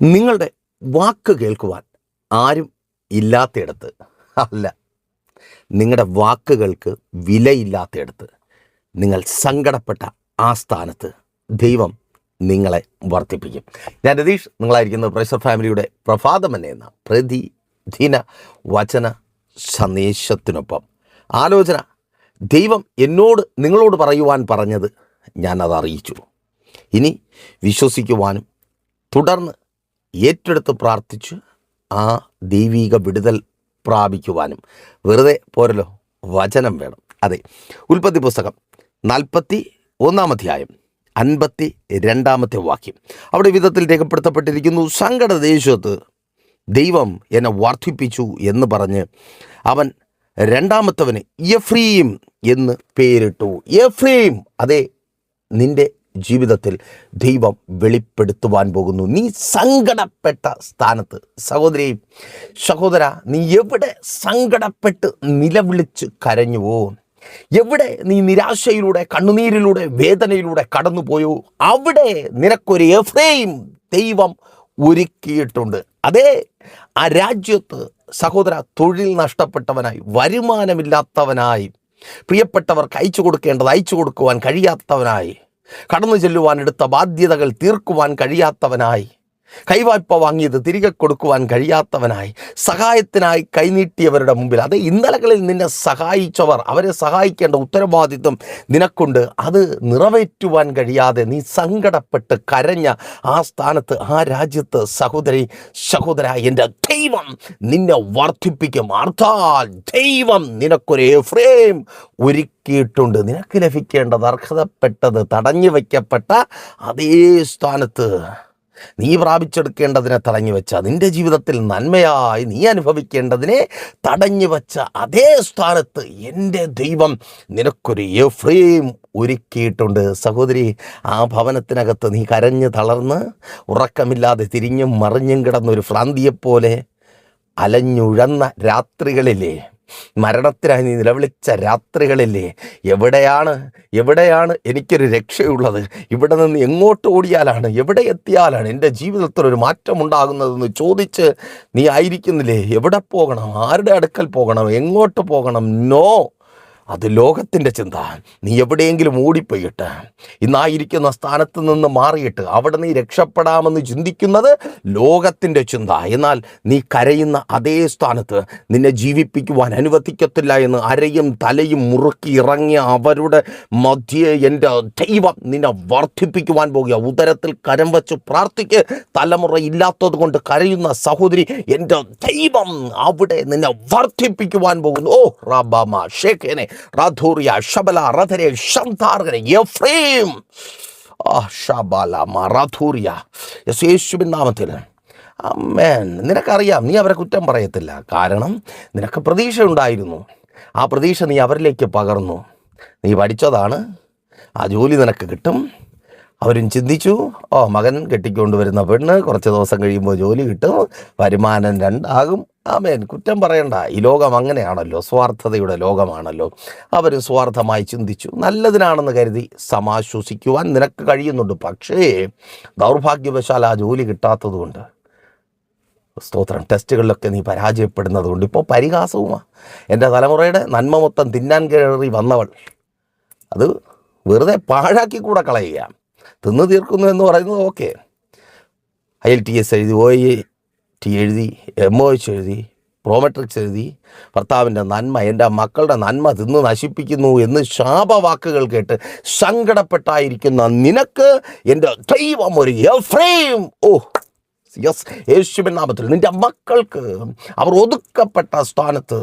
നിങ്ങളുടെ വാക്ക് കേൾക്കുവാൻ ആരും ഇല്ലാത്തയിടത്ത് അല്ല. നിങ്ങളുടെ വാക്കുകൾക്ക് വിലയില്ലാത്തയിടത്ത് നിങ്ങൾ സങ്കടപ്പെട്ട ആ സ്ഥാനത്ത് ദൈവം നിങ്ങളെ വർദ്ധിപ്പിക്കും. ഞാൻ രതീഷ് നിങ്ങളായിരിക്കുന്നത് പ്രഷർ ഫാമിലിയുടെ പ്രഭാതം എന്ന പ്രതി ദിന വചന സന്ദേശത്തിനൊപ്പം ആലോചന ദൈവം എന്നോട് നിങ്ങളോട് പറയുവാൻ പറഞ്ഞത് ഞാനത് അറിയിച്ചു ഇനി വിശ്വസിക്കുവാനും തുടർന്ന് ഏറ്റെടുത്ത് പ്രാർത്ഥിച്ച് ആ ദൈവീക വിടുതൽ പ്രാപിക്കുവാനും. വെറുതെ പോരല്ലോ വചനം വേണം. അതെ ഉൽപ്പത്തി പുസ്തകം നാൽപ്പത്തി ഒന്നാം അധ്യായം അൻപത്തി രണ്ടാമത്തെ വാക്യം. അവിടെ വിധത്തിൽ രേഖപ്പെടുത്തപ്പെട്ടിരിക്കുന്നു സങ്കട ദേശത്ത് ദൈവം എന്നെ വർദ്ധിപ്പിച്ചു എന്ന് പറഞ്ഞ് അവൻ രണ്ടാമത്തവന് യഫ്രീം എന്ന് പേരിട്ടു. യഫ്രീം അതെ നിന്റെ ജീവിതത്തിൽ ദൈവം വെളിപ്പെടുത്തുവാൻ പോകുന്നു. നീ സങ്കടപ്പെട്ട സ്ഥാനത്ത്. സഹോദരി സഹോദര നീ എവിടെ സങ്കടപ്പെട്ട് നിലവിളിച്ച് കരഞ്ഞുവോ? എവിടെ നീ നിരാശയിലൂടെ കണ്ണുനീരിലൂടെ വേദനയിലൂടെ കടന്നുപോയോ? അവിടെ നിനക്കൊരു എഫ്രൈം ദൈവം ഒരുക്കിയിട്ടുണ്ട്. അതേ ആ രാജ്യത്ത് സഹോദര തൊഴിൽ നഷ്ടപ്പെട്ടവനായി വരുമാനമില്ലാത്തവനായി പ്രിയപ്പെട്ടവർക്ക് അയച്ചു കൊടുക്കേണ്ടത് അയച്ചു കൊടുക്കുവാൻ കഴിയാത്തവനായി കടന്നു ചെല്ലുവാൻ എടുത്ത ബാധ്യതകൾ തീർക്കുവാൻ കഴിയാത്തവനായി. കൈവായ്പ വാങ്ങിയത് തിരികെ കൊടുക്കുവാൻ കഴിയാത്തവനായി സഹായത്തിനായി കൈനീട്ടിയവരുടെ മുമ്പിൽ. അത് ഇന്നലകളിൽ നിന്നെ സഹായിച്ചവർ അവരെ സഹായിക്കേണ്ട ഉത്തരവാദിത്വം നിനക്കുണ്ട്. അത് നിറവേറ്റുവാൻ കഴിയാതെ നീ സങ്കടപ്പെട്ട് കരഞ്ഞ ആ സ്ഥാനത്ത് ആ രാജ്യത്ത് സഹോദരി സഹോദര എന്റെ ദൈവം നിന്നെ വർദ്ധിപ്പിക്കും. അർത്ഥാൽ ദൈവം നിനക്കൊരു ഫ്രെയിം ഒരുക്കിയിട്ടുണ്ട്. നിനക്ക് ലഭിക്കേണ്ടത് അർഹതപ്പെട്ടത് തടഞ്ഞു വയ്ക്കപ്പെട്ട അതേ സ്ഥാനത്ത് നീ പ്രാപിച്ചെടുക്കേണ്ടതിനെ തടഞ്ഞു വെച്ച നിന്റെ ജീവിതത്തിൽ നന്മയായി നീ അനുഭവിക്കേണ്ടതിനെ തടഞ്ഞു വച്ച അതേ സ്ഥാനത്ത് എന്റെ ദൈവം നിനക്കൊരു എഫ്രീം ഒരുക്കിയിട്ടുണ്ട്. സഹോദരി ആ ഭവനത്തിനകത്ത് നീ കരഞ്ഞ് തളർന്ന് ഉറക്കമില്ലാതെ തിരിഞ്ഞും മറിഞ്ഞും കിടന്നൊരു ഭ്രാന്തിയെപ്പോലെ അലഞ്ഞുഴന്ന രാത്രികളിലെ മരണത്തിനായി നീ നിലവിളിച്ച രാത്രികളില്ലേ? എവിടെയാണ്? എവിടെയാണ് എനിക്കൊരു രക്ഷയുള്ളത്? ഇവിടെ നിന്ന് എങ്ങോട്ട് ഓടിയാലാണ്? എവിടെ എത്തിയാലാണ് എന്റെ ജീവിതത്തിൽ ഒരു മാറ്റം ഉണ്ടാകുന്നതെന്ന് ചോദിച്ച് നീ ആയിരിക്കുന്നില്ലേ? എവിടെ പോകണം? ആരുടെ അടുക്കൽ പോകണം? എങ്ങോട്ട് പോകണം? നോ അത് ലോകത്തിന്റെ ചിന്ത. നീ എവിടെയെങ്കിലും ഓടിപ്പോയിട്ട് ഇന്നായിരിക്കുന്ന സ്ഥാനത്ത് നിന്ന് മാറിയിട്ട് അവിടെ നീ രക്ഷപ്പെടാമെന്ന് ചിന്തിക്കുന്നത് ലോകത്തിന്റെ ചിന്ത. എന്നാൽ നീ കരയുന്ന അതേ സ്ഥാനത്ത് നിന്നെ ജീവിപ്പിക്കുവാൻ അനുവദിക്കത്തില്ല എന്ന് അരയും തലയും മുറുക്കി ഇറങ്ങിയ അവരുടെ മധ്യേ എന്റെ ദൈവം നിന്നെ വർദ്ധിപ്പിക്കുവാൻ പോകുക. ഉദരത്തിൽ കരം വെച്ച് പ്രാർത്ഥിക്ക്. തലമുറ ഇല്ലാത്തത് കൊണ്ട് കരയുന്ന സഹോദരി എന്റെ ദൈവം അവിടെ നിന്നെ വർദ്ധിപ്പിക്കുവാൻ പോകുന്നു. ഓ റാബാമ ഷേഖേനെ എഫ്രേം. ആ ഷബല മറാധൂറിയ യെസ് യേശുവിൻ നാമത്തിൽ. അമ്മേൻ. നിനക്കറിയാം നീ അവരെ കുറ്റം പറയത്തില്ല. കാരണം നിനക്ക് പ്രതീക്ഷ ഉണ്ടായിരുന്നു ആ പ്രതീക്ഷ നീ അവരിലേക്ക് പകർന്നു. നീ പഠിച്ചതാണ്. ആ ജോലി നിനക്ക് കിട്ടും. അവരും ചിന്തിച്ചു ഓ മകൻ കെട്ടിക്കൊണ്ടുവരുന്ന പെണ്ണ് കുറച്ച് ദിവസം കഴിയുമ്പോൾ ജോലി കിട്ടും. വരുമാനം രണ്ടാകും. ആമേൻ. കുറ്റം പറയണ്ട. ഈ ലോകം അങ്ങനെയാണല്ലോ. സ്വാർത്ഥതയുടെ ലോകമാണല്ലോ. അവർ സ്വാർത്ഥമായി ചിന്തിച്ചു. നല്ലതിനാണെന്ന് കരുതി സമാശ്വസിക്കുവാൻ നിനക്ക് കഴിയുന്നുണ്ട്. പക്ഷേ ദൗർഭാഗ്യവശാൽ ആ ജോലി കിട്ടാത്തതുകൊണ്ട് സ്തോത്രം ടെസ്റ്റുകളിലൊക്കെ നീ പരാജയപ്പെടുന്നത് കൊണ്ട് ഇപ്പോൾ പരിഹാസവുമാണ് എന്റെ തലമുറയുടെ നന്മ മൊത്തം തിന്നാൻ കയറി വന്നവൾ. അത് വെറുതെ പാഴാക്കി കൂടെ കളയുക തിന്നു തീർക്കുന്നു എന്ന് പറയുന്നത് okay. I L T S എഴുതി പോയി ടി എഴുതി എം ഒ എച്ച് എഴുതി പ്രോമെട്രിക്സ് എഴുതി ഭർത്താവിന്റെ നന്മ എന്റെ മക്കളുടെ നന്മ തിന്ന് നശിപ്പിക്കുന്നു എന്ന് ശാപവാക്കുകൾ കേട്ട് സങ്കടപ്പെട്ടായിരിക്കുന്ന നിനക്ക് എന്റെ ദൈവം ഒരു എഫ്രേം ഓ യെസ് യേശുവിൻ നാമത്തിൽ നിന്റെ മക്കൾക്ക് അവർ ഒതുക്കപ്പെട്ട സ്ഥാനത്ത്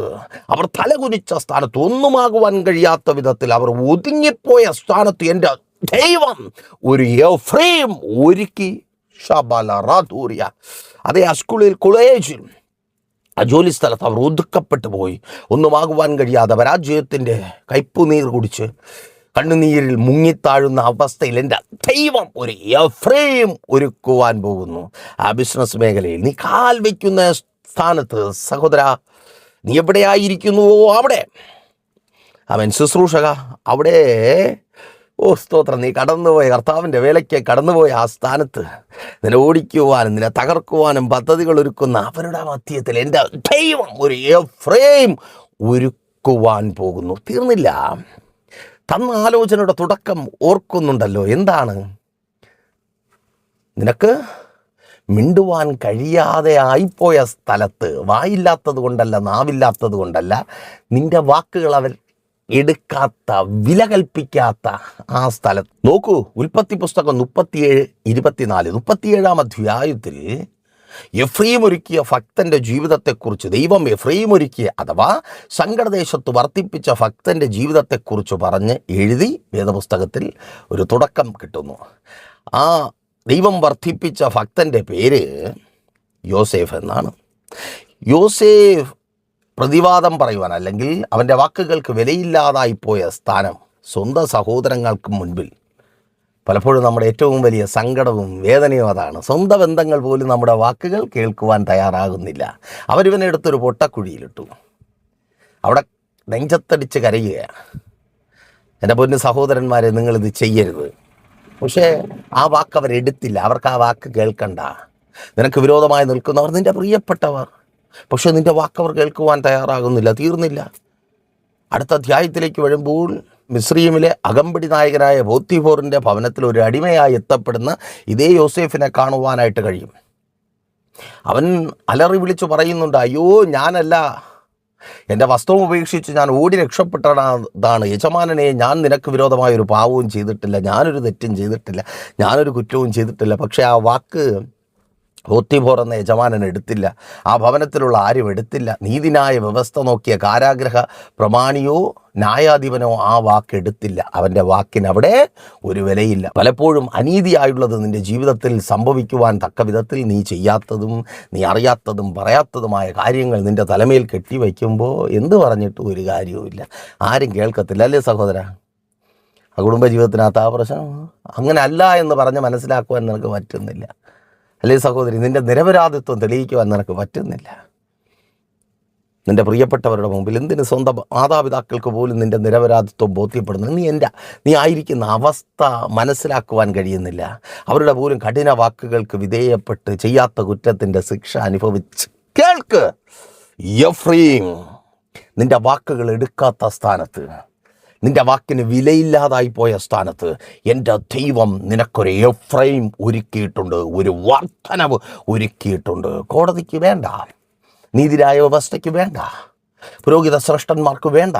അവർ തലകുനിച്ച സ്ഥാനത്ത് ഒന്നുമാകുവാൻ കഴിയാത്ത വിധത്തിൽ അവർ ഒതുങ്ങിപ്പോയ സ്ഥാനത്ത് എന്റെ ദൈവം ഒരു എഫ്രേം ഒരുക്കി. ഷബല അതേ ആ സ്കൂളിൽ കോളേജിൽ ആ ജോലി സ്ഥലത്ത് അവർ ഒതുക്കപ്പെട്ടു പോയി. ഒന്നുമാകുവാൻ കഴിയാതെ പരാജയത്തിന്റെ കയ്പുനീർ കുടിച്ച് കണ്ണുനീരിൽ മുങ്ങിത്താഴുന്ന അവസ്ഥയിൽ എന്റെ ദൈവം ഒരു എഫ്രെയും ഒരുക്കുവാൻ പോകുന്നു. ആ ബിസിനസ് മേഖലയിൽ നീ കാൽ വയ്ക്കുന്ന സ്ഥാനത്ത് സഹോദര നീ എവിടെയായിരിക്കുന്നുവോ അവിടെ? അവൻ ശുശ്രൂഷക അവിടെ ഓ സ്തോത്രം. നീ കടന്നുപോയ കർത്താവിന്റെ വേലയ്ക്ക് കടന്നുപോയ ആ സ്ഥാനത്ത് നിന്നെ ഓടിക്കുവാനും നിന്നെ തകർക്കുവാനും പദ്ധതികൾ ഒരുക്കുന്ന അവരുടെ മധ്യത്തിൽ എന്റെ ദൈവം ഒരു ഫ്രെയിം ഒരുക്കുവാൻ പോകുന്നു. തീർന്നില്ല. തന്ന ആലോചനയുടെ തുടക്കം ഓർക്കുന്നുണ്ടല്ലോ. എന്താണ്? നിനക്ക് മിണ്ടുവാൻ കഴിയാതെ ആയിപ്പോയ സ്ഥലത്ത് വായില്ലാത്തത് കൊണ്ടല്ല നാവില്ലാത്തത് കൊണ്ടല്ല നിന്റെ വാക്കുകൾ അവർ എടുക്കാത്ത വില കൽപ്പിക്കാത്ത ആ സ്ഥലത്ത് നോക്കൂ ഉൽപ്പത്തി പുസ്തകം മുപ്പത്തിയേഴ് ഇരുപത്തിനാല് മുപ്പത്തിയേഴാം അധ്യായത്തിൽ എഫ്രീം ഒരുക്കിയ ഭക്തന്റെ ജീവിതത്തെക്കുറിച്ച് ദൈവം എഫ്രീം ഒരുക്കിയ അഥവാ സങ്കടദേശത്ത് വർദ്ധിപ്പിച്ച ഭക്തന്റെ ജീവിതത്തെക്കുറിച്ച് പറഞ്ഞ് എഴുതി വേദപുസ്തകത്തിൽ ഒരു തുടക്കം കിട്ടുന്നു. ആ ദൈവം വർദ്ധിപ്പിച്ച ഭക്തന്റെ പേര് യോസേഫ് എന്നാണ്. യോസേഫ് പ്രതിവാദം പറയുവാൻ അല്ലെങ്കിൽ അവന്റെ വാക്കുകൾക്ക് വിലയില്ലാതായിപ്പോയ സ്ഥാനം സ്വന്തം സഹോദരങ്ങൾക്ക് മുൻപിൽ. പലപ്പോഴും നമ്മുടെ ഏറ്റവും വലിയ സങ്കടവും വേദനയും അതാണ്. സ്വന്തം ബന്ധങ്ങൾ പോലും നമ്മുടെ വാക്കുകൾ കേൾക്കുവാൻ തയ്യാറാകുന്നില്ല. അവരിവനെ എടുത്തൊരു പൊട്ടക്കുഴിയിലിട്ടു. അവിടെ നെഞ്ചത്തടിച്ച് കരയുകയാണ് എന്റെ പൊന്നു സഹോദരന്മാരെ നിങ്ങളിത് ചെയ്യരുത്. പക്ഷേ ആ വാക്ക് അവരെടുത്തില്ല അവർക്ക് ആ വാക്ക് കേൾക്കണ്ട. നിനക്ക് വിരോധമായി നിൽക്കുന്നവർ നിന്റെ പ്രിയപ്പെട്ടവർ. പക്ഷെ നിന്റെ വാക്കവർ കേൾക്കുവാൻ തയ്യാറാകുന്നില്ല തീർന്നില്ല. അടുത്ത അധ്യായത്തിലേക്ക് വരുമ്പോൾ മിസ്രീമിലെ അകമ്പടി നായകനായ ബോത്തിഫോറിന്റെ ഭവനത്തിൽ ഒരു അടിമയായി എത്തപ്പെടുന്ന ഇതേ യോസേഫിനെ കാണുവാനായിട്ട് കഴിയും. അവൻ അലറി വിളിച്ചു പറയുന്നുണ്ട് അയ്യോ ഞാനല്ല. എന്റെ വസ്ത്രം ഉപേക്ഷിച്ച് ഞാൻ ഓടി രക്ഷപ്പെട്ടതാണ്. യജമാനനെ ഞാൻ നിനക്ക് വിരോധമായ ഒരു പാവവും ചെയ്തിട്ടില്ല. ഞാനൊരു തെറ്റും ചെയ്തിട്ടില്ല. ഞാനൊരു കുറ്റവും ചെയ്തിട്ടില്ല. പക്ഷേ ആ വാക്ക് ഹോത്തിബോർ എന്ന യജമാനൻ എടുത്തില്ല. ആ ഭവനത്തിലുള്ള ആരും എടുത്തില്ല. നീതിനായ വ്യവസ്ഥ നോക്കിയ കാരാഗ്രഹ പ്രമാണിയോ ന്യായാധിപനോ ആ വാക്കെടുത്തില്ല അവന്റെ വാക്കിന് അവിടെ ഒരു വിലയില്ല. പലപ്പോഴും അനീതിയായുള്ളത് നിന്റെ ജീവിതത്തിൽ സംഭവിക്കുവാൻ തക്ക വിധത്തിൽ നീ ചെയ്യാത്തതും നീ അറിയാത്തതും പറയാത്തതുമായ കാര്യങ്ങൾ നിന്റെ തലമേൽ കെട്ടിവയ്ക്കുമ്പോൾ എന്ത് പറഞ്ഞിട്ടും ഒരു കാര്യവുമില്ല ആരും കേൾക്കത്തില്ല അല്ലേ സഹോദര? ആ കുടുംബ ജീവിതത്തിനകത്ത് ആ പ്രശ്നം അങ്ങനെ അല്ല എന്ന് പറഞ്ഞ് മനസ്സിലാക്കുവാൻ നിനക്ക് പറ്റുന്നില്ല. അല്ലേ സഹോദരി നിന്റെ നിരപരാധിത്വം തെളിയിക്കുവാൻ നിനക്ക് പറ്റുന്നില്ല. നിന്റെ പ്രിയപ്പെട്ടവരുടെ മുമ്പിൽ എന്തിന് സ്വന്തം മാതാപിതാക്കൾക്ക് പോലും നിന്റെ നിരപരാധിത്വം ബോധ്യപ്പെടുന്നു? നീ എന്റെ നീ ആയിരിക്കുന്ന അവസ്ഥ മനസ്സിലാക്കുവാൻ കഴിയുന്നില്ല. അവരുടെ പോലും കഠിന വാക്കുകൾക്ക് വിധേയപ്പെട്ട് ചെയ്യാത്ത കുറ്റത്തിന്റെ ശിക്ഷ അനുഭവിച്ച് കേൾക്ക്. യഫ്രീം നിന്റെ വാക്കുകൾ എടുക്കാത്ത സ്ഥാനത്ത്. നിന്റെ വാക്കിന് വിലയില്ലാതായി പോയ സ്ഥാനത്ത് എന്റെ ദൈവം നിനക്കൊരു എഫ്രൈം ഒരുക്കിയിട്ടുണ്ട് ഒരു വർധനവ് ഒരുക്കിയിട്ടുണ്ട്. കോടതിക്ക് വേണ്ട. നീതിരായ വ്യവസ്ഥയ്ക്ക് വേണ്ട. പുരോഹിത ശ്രേഷ്ഠന്മാർക്ക് വേണ്ട.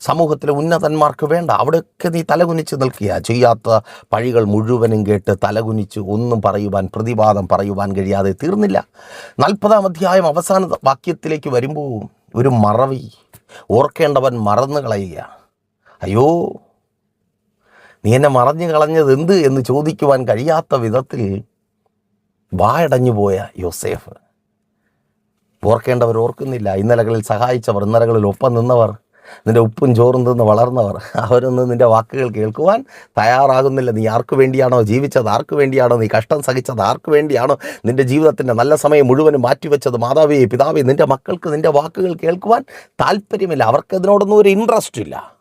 സമൂഹത്തിലെ ഉന്നതന്മാർക്ക് വേണ്ട. അവിടെയൊക്കെ നീ തലകുനിച്ച് നിൽക്കുക. ചെയ്യാത്ത പഴികൾ മുഴുവനും കേട്ട് തലകുനിച്ച് ഒന്നും പറയുവാൻ പ്രതിവാദം പറയുവാൻ കഴിയാതെ തീർന്നില്ല. നാൽപ്പതാം അധ്യായം അവസാന വാക്യത്തിലേക്ക് വരുമ്പോൾ ഒരു മറവി ഓർക്കേണ്ടവൻ മറന്നു കളയുക അയ്യോ നീ എന്നെ മറഞ്ഞു കളഞ്ഞത് എന്ത് എന്ന് ചോദിക്കുവാൻ കഴിയാത്ത വിധത്തിൽ വായടഞ്ഞു പോയ യോസേഫ്. ഓർക്കേണ്ടവർ ഓർക്കുന്നില്ല. ഇന്നലകളിൽ സഹായിച്ചവർ ഇന്നലകളിൽ ഒപ്പം നിന്നവർ നിന്റെ ഉപ്പും ചോറും തിന്ന് വളർന്നവർ അവരൊന്നും നിന്റെ വാക്കുകൾ കേൾക്കുവാൻ തയ്യാറാകുന്നില്ല. നീ ആർക്കു വേണ്ടിയാണോ ജീവിച്ചത്? ആർക്കു വേണ്ടിയാണോ നീ കഷ്ടം സഹിച്ചത്? ആർക്കു വേണ്ടിയാണോ നിന്റെ ജീവിതത്തിന്റെ നല്ല സമയം മുഴുവനും മാറ്റിവെച്ചത്? മാതാവേ പിതാവേ നിന്റെ മക്കൾക്ക് നിന്റെ വാക്കുകൾ കേൾക്കുവാൻ താല്പര്യമില്ല. അവർക്ക് അതിനോടൊന്നും ഒരു ഇൻട്രസ്റ്റ് ഇല്ല.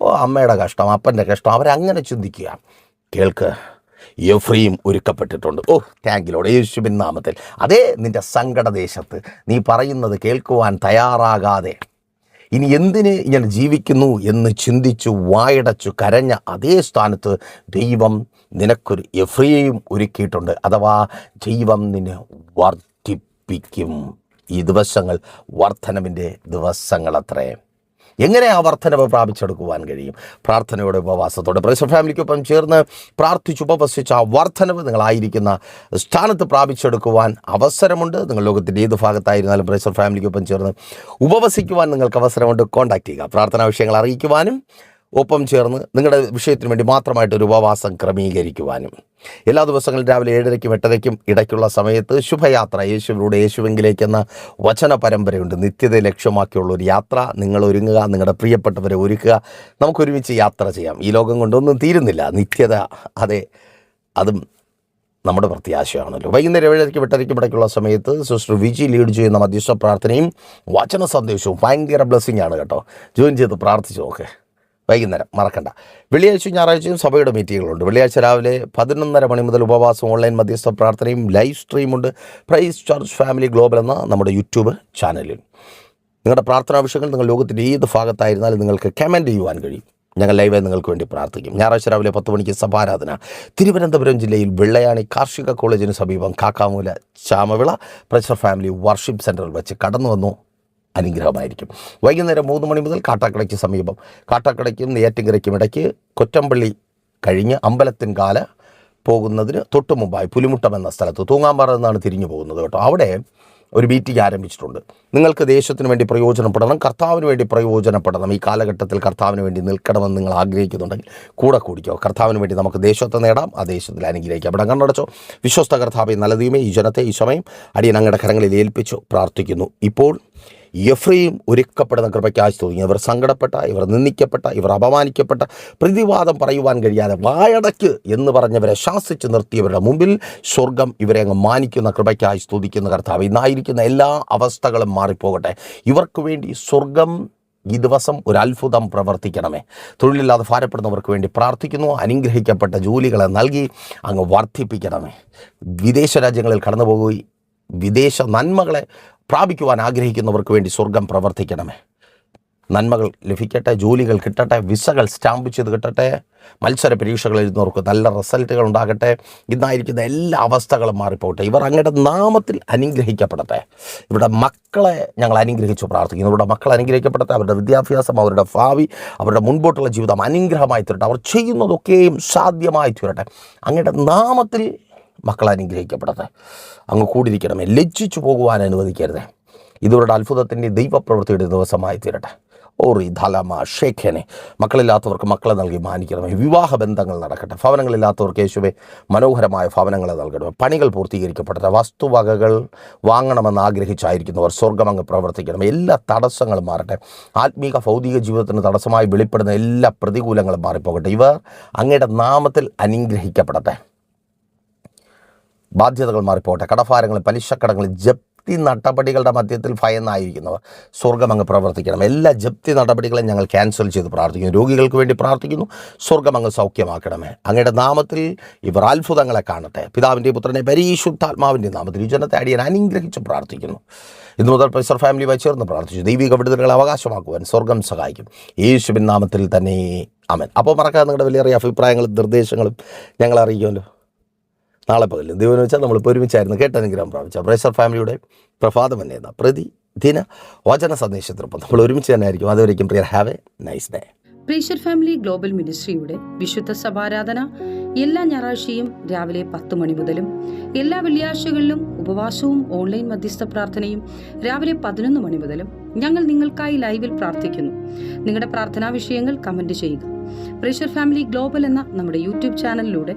ഓ അമ്മയുടെ കഷ്ടം അപ്പന്റെ കഷ്ടം അവരങ്ങനെ ചിന്തിക്കുക. കേൾക്ക് എഫ്രീം ഒരുക്കപ്പെട്ടിട്ടുണ്ട്. ഓ താങ്ക് താങ്കിലോട് യേശുവിൻ നാമത്തിൽ. അതേ നിന്റെ സങ്കടദേശത്ത് നീ പറയുന്നത് കേൾക്കുവാൻ തയ്യാറാകാതെ ഇനി എന്തിന് ഞാൻ ജീവിക്കുന്നു എന്ന് ചിന്തിച്ചു വായടച്ചു കരഞ്ഞ അതേ സ്ഥാനത്ത് ദൈവം നിനക്കൊരു എഫ്രീം ഒരുക്കിയിട്ടുണ്ട്. അഥവാ ദൈവം നിന്നെ വർദ്ധിപ്പിക്കും. ഈ ദിവസങ്ങൾ വർധനവിന്റെ ദിവസങ്ങളത്രേ. എങ്ങനെ ആ വർധനവ് പ്രാപിച്ചെടുക്കുവാൻ കഴിയും? പ്രാർത്ഥനയോടെ ഉപവാസത്തോടെ പ്രൈസ് ഫാമിലിക്കൊപ്പം ചേർന്ന് പ്രാർത്ഥിച്ച് ഉപവസിച്ച ആ വർധനവ് നിങ്ങളായിരിക്കുന്ന സ്ഥാനത്ത് പ്രാപിച്ചെടുക്കുവാൻ അവസരമുണ്ട്. നിങ്ങൾ ലോകത്തിന്റെ ഏത് ഭാഗത്തായിരുന്നാലും പ്രദേശ ഫാമിലിക്കൊപ്പം ചേർന്ന് ഉപവസിക്കുവാൻ നിങ്ങൾക്ക് അവസരമുണ്ട്. കോൺടാക്ട് ചെയ്യുക. പ്രാർത്ഥനാ വിഷയങ്ങൾ അറിയിക്കുവാനും ഒപ്പം ചേർന്ന് നിങ്ങളുടെ വിഷയത്തിന് വേണ്ടി മാത്രമായിട്ട് ഒരു ഉപവാസം ക്രമീകരിക്കുവാനും. എല്ലാ ദിവസങ്ങളും രാവിലെ ഏഴരയ്ക്കും എട്ടരയ്ക്കും ഇടയ്ക്കുള്ള സമയത്ത് ശുഭയാത്ര. യേശുവിലൂടെ യേശുവെങ്കിലേക്ക് എന്ന വചന പരമ്പരയുണ്ട്. നിത്യത ലക്ഷ്യമാക്കിയുള്ള ഒരു യാത്ര. നിങ്ങൾ ഒരുങ്ങുക നിങ്ങളുടെ പ്രിയപ്പെട്ടവരെ ഒരുക്കുക. നമുക്കൊരുമിച്ച് യാത്ര ചെയ്യാം. ഈ ലോകം കൊണ്ടൊന്നും തീരുന്നില്ല. നിത്യത അതെ അതും നമ്മുടെ പ്രത്യാശയാണല്ലോ. വൈകുന്നേരം ഏഴരയ്ക്ക് എട്ടരയ്ക്കും ഇടയ്ക്കുള്ള സമയത്ത് സിസ്റ്റർ വിജി ലീഡ് ചെയ്യുന്ന മധ്യസ്ഥ പ്രാർത്ഥനയും വചന സന്ദേശവും ഭയങ്കര ബ്ലെസ്സിങ് ആണ് കേട്ടോ. ജോയിൻ ചെയ്ത് പ്രാർത്ഥിച്ചു നോക്കെ. വൈകുന്നേരം. മറക്കണ്ട. വെള്ളിയാഴ്ചയും ഞായറാഴ്ചയും സഭയുടെ മീറ്റിങ്ങുകളുണ്ട്. വെള്ളിയാഴ്ച രാവിലെ പതിനൊന്നര മണി മുതൽ ഉപവാസം ഓൺലൈൻ മധ്യസ്ഥ പ്രാർത്ഥനയും ലൈവ് സ്ട്രീമുണ്ട്. പ്രൈസ് ചർച്ച് ഫാമിലി ഗ്ലോബൽ എന്ന നമ്മുടെ യൂട്യൂബ് ചാനലിൽ. നിങ്ങളുടെ പ്രാർത്ഥനാ വിഷയങ്ങൾ നിങ്ങൾ ലോകത്തിന്റെ ഏത് ഭാഗത്തായിരുന്നാലും നിങ്ങൾക്ക് കമന്റ് ചെയ്യുവാൻ കഴിയും. ഞങ്ങൾ ലൈവായി നിങ്ങൾക്ക് വേണ്ടി പ്രാർത്ഥിക്കും. ഞായറാഴ്ച രാവിലെ പത്ത് മണിക്ക് സഭാരാധന. തിരുവനന്തപുരം ജില്ലയിൽ വെള്ളയാണി കാർഷിക കോളേജിന് സമീപം Kakkamoola Chamavila praise family worship സെന്ററിൽ വെച്ച് കടന്നു വന്നു അനുഗ്രഹമായിരിക്കും. വൈകുന്നേരം മൂന്ന് മണി മുതൽ കാട്ടാക്കടയ്ക്ക് സമീപം. കാട്ടാക്കടയ്ക്കും നെയ്യാറ്റിൻകരയ്ക്കും ഇടയ്ക്ക് കൊറ്റമ്പള്ളി കഴിഞ്ഞ് അമ്പലത്തിൻകാല പോകുന്നതിന് തൊട്ട് മുമ്പായി പുലിമുട്ടം എന്ന സ്ഥലത്ത് തൂങ്ങാമ്പാറ എന്നാണ് തിരിഞ്ഞു പോകുന്നത് കേട്ടോ. അവിടെ ഒരു മീറ്റിംഗ് ആരംഭിച്ചിട്ടുണ്ട്. നിങ്ങൾക്ക് ദേശത്തിന് വേണ്ടി പ്രയോജനപ്പെടണം കർത്താവിന് വേണ്ടി പ്രയോജനപ്പെടണം. ഈ കാലഘട്ടത്തിൽ കർത്താവിന് വേണ്ടി നിൽക്കണമെന്ന് നിങ്ങൾ ആഗ്രഹിക്കുന്നുണ്ടെങ്കിൽ കൂടെ കൂടിക്കോ. കർത്താവിന് വേണ്ടി നമുക്ക് ദേശത്തെ നേടാം ആ ദേശത്തിൽ അനുഗ്രഹിക്കാം. അവിടെ കണ്ണടച്ചോ. വിശ്വസ്ത കർത്താവ് നല്ല ഈ ജനത്തെ ഈ സമയം അടിയൻ അങ്ങയുടെ കരങ്ങളിൽ ഏൽപ്പിച്ചു പ്രാർത്ഥിക്കുന്നു. ഇപ്പോൾ എഫ്രയും ഒരുക്കപ്പെടുന്ന കൃപയ്ക്കായി തോന്നി ഇവർ സങ്കടപ്പെട്ട ഇവർ നിന്ദിക്കപ്പെട്ട ഇവർ അപമാനിക്കപ്പെട്ട പ്രതിവാദം പറയുവാൻ കഴിയാതെ വായടക്ക് എന്ന് പറഞ്ഞവരെ ശാസിച്ച് നിർത്തിയവരുടെ മുമ്പിൽ സ്വർഗം ഇവരെ അങ്ങ് മാനിക്കുന്ന കൃപയ്ക്കായി സ്തുതിക്കുന്ന കർത്താവ്. ഇന്നായിരിക്കുന്ന എല്ലാ അവസ്ഥകളും മാറിപ്പോകട്ടെ. ഇവർക്ക് വേണ്ടി സ്വർഗം ഈ ദിവസം ഒരു അത്ഭുതം പ്രവർത്തിക്കണമേ. തൊഴിലില്ലാതെ ഭാരപ്പെടുന്നവർക്ക് വേണ്ടി പ്രാർത്ഥിക്കുന്നു. അനുഗ്രഹിക്കപ്പെട്ട ജോലികളെ നൽകി അങ്ങ് വർദ്ധിപ്പിക്കണമേ. വിദേശ രാജ്യങ്ങളിൽ കടന്നു വിദേശ നന്മകളെ പ്രാപിക്കുവാൻ ആഗ്രഹിക്കുന്നവർക്ക് വേണ്ടി സ്വർഗം പ്രവർത്തിക്കണമേ. നന്മകൾ ലഭിക്കട്ടെ ജോലികൾ കിട്ടട്ടെ വിസകൾ സ്റ്റാമ്പ് ചെയ്ത് കിട്ടട്ടെ മത്സര പരീക്ഷകൾ എഴുതുന്നവർക്ക് നല്ല റിസൾട്ടുകൾ ഉണ്ടാകട്ടെ ഇന്നായിരിക്കുന്ന എല്ലാ അവസ്ഥകളും മാറിപ്പോട്ടെ ഇവർ അങ്ങയുടെ നാമത്തിൽ അനുഗ്രഹിക്കപ്പെടട്ടെ. ഇവരുടെ മക്കളെ ഞങ്ങൾ അനുഗ്രഹിച്ചു പ്രാർത്ഥിക്കുന്നു. ഇവരുടെ മക്കൾ അനുഗ്രഹിക്കപ്പെടട്ടെ. അവരുടെ വിദ്യാഭ്യാസം അവരുടെ ഭാവി അവരുടെ മുൻപോട്ടുള്ള ജീവിതം അനുഗ്രഹമായി തീരട്ടെ. അവർ ചെയ്യുന്നതൊക്കെയും സാധ്യമായി തീരട്ടെ. അങ്ങയുടെ നാമത്തിൽ മക്കൾ അനുഗ്രഹിക്കപ്പെടട്ടെ. അങ്ങ് കൂടിയിരിക്കണമേ. ലജ്ജിച്ചു പോകുവാൻ അനുവദിക്കരുത്. ഇതവരുടെ അത്ഭുതത്തിന്റെ ദൈവപ്രവൃത്തിയുടെ ദിവസമായി തീരട്ടെ. ഓറി ധലമ ഷേഖനെ. മക്കളില്ലാത്തവർക്ക് മക്കളെ നൽകി മാനിക്കണമേ. വിവാഹ ബന്ധങ്ങൾ നടക്കട്ടെ. ഭവനങ്ങളില്ലാത്തവർക്ക് യേശുവെ മനോഹരമായ ഭവനങ്ങളെ നൽകണമേ. പണികൾ പൂർത്തീകരിക്കപ്പെടട്ടെ. വസ്തുവകകൾ വാങ്ങണമെന്ന് ആഗ്രഹിച്ചായിരിക്കുന്നവർ സ്വർഗമങ്ങ് പ്രവർത്തിക്കണമേ. എല്ലാ തടസ്സങ്ങളും മാറട്ടെ. ആത്മീക ഭൗതിക ജീവിതത്തിന് തടസ്സമായി വെളിപ്പെടുന്ന എല്ലാ പ്രതികൂലങ്ങളും മാറിപ്പോകട്ടെ. ഇവർ അങ്ങയുടെ നാമത്തിൽ അനുഗ്രഹിക്കപ്പെടട്ടെ. ബാധ്യതകൾ മാറിപ്പോട്ടെ കടഭാരങ്ങൾ പലിശക്കടങ്ങൾ ജപ്തി നടപടികളുടെ മധ്യത്തിൽ ഭയന്നായിരിക്കുന്നവർ. സ്വർഗം അങ്ങ് പ്രവർത്തിക്കണം. എല്ലാ ജപ്തി നടപടികളെയും ഞങ്ങൾ ക്യാൻസൽ ചെയ്ത് പ്രാർത്ഥിക്കുന്നു. രോഗികൾക്ക് വേണ്ടി പ്രാർത്ഥിക്കുന്നു. സ്വർഗം അങ്ങ് സൗഖ്യമാക്കണമേ. അങ്ങയുടെ നാമത്തിൽ ഇവർ അത്ഭുതങ്ങളെ കാണട്ടെ. പിതാവിന്റെ പുത്രനെ പരിശുദ്ധാത്മാവിന്റെ നാമത്തിൽ ഈ ജനത്തെ അടിയൻ അനുഗ്രഹിച്ച് പ്രാർത്ഥിക്കുന്നു. ഇന്നു മുതൽ പ്രൈസർ ഫാമിലിയുമായി ചേർന്ന് പ്രാർത്ഥിച്ചു. ദൈവിക വിടുതലുകളെ അവകാശമാക്കുവാൻ സ്വർഗം സഹായിക്കും. യേശുവിൻ നാമത്തിൽ തന്നെ. അമൻ അപ്പോൾ മറക്കാതെ നിങ്ങളുടെ വലിയ അഭിപ്രായങ്ങളും നിർദ്ദേശങ്ങളും ഞങ്ങൾ അറിയിക്കുമല്ലോ. നാളെ പകലും ദൈവം വെച്ചാൽ നമ്മളിപ്പോൾ ഒരുമിച്ചായിരുന്നു. കേട്ട അനുഗ്രഹം പ്രാപിച്ച പ്രേസർ ഫാമിലിയുടെ പ്രഭാതം എന്ന പ്രതിദിന വചന സന്ദേശത്തിനൊപ്പം നമ്മൾ ഒരുമിച്ച് തന്നെ ആയിരിക്കും. അതുവരേക്കും prayer have a nice day praise family global മിനിസ്ട്രിയുടെ വിശുദ്ധ സഭാരാധന എല്ലാ ഞായറാഴ്ചയും രാവിലെ പത്ത് മണി മുതലും എല്ലാ വെള്ളിയാഴ്ചകളിലും ഉപവാസവും ഓൺലൈൻ മധ്യസ്ഥ പ്രാർത്ഥനയും രാവിലെ പതിനൊന്ന് മണി മുതലും ഞങ്ങൾ നിങ്ങൾക്കായി ലൈവിൽ പ്രാർത്ഥിക്കുന്നു. നിങ്ങളുടെ പ്രാർത്ഥനാ വിഷയങ്ങൾ കമന്റ് ചെയ്യുക. പ്രീഷർ ഫാമിലി ഗ്ലോബൽ എന്ന നമ്മുടെ യൂട്യൂബ് ചാനലിലൂടെ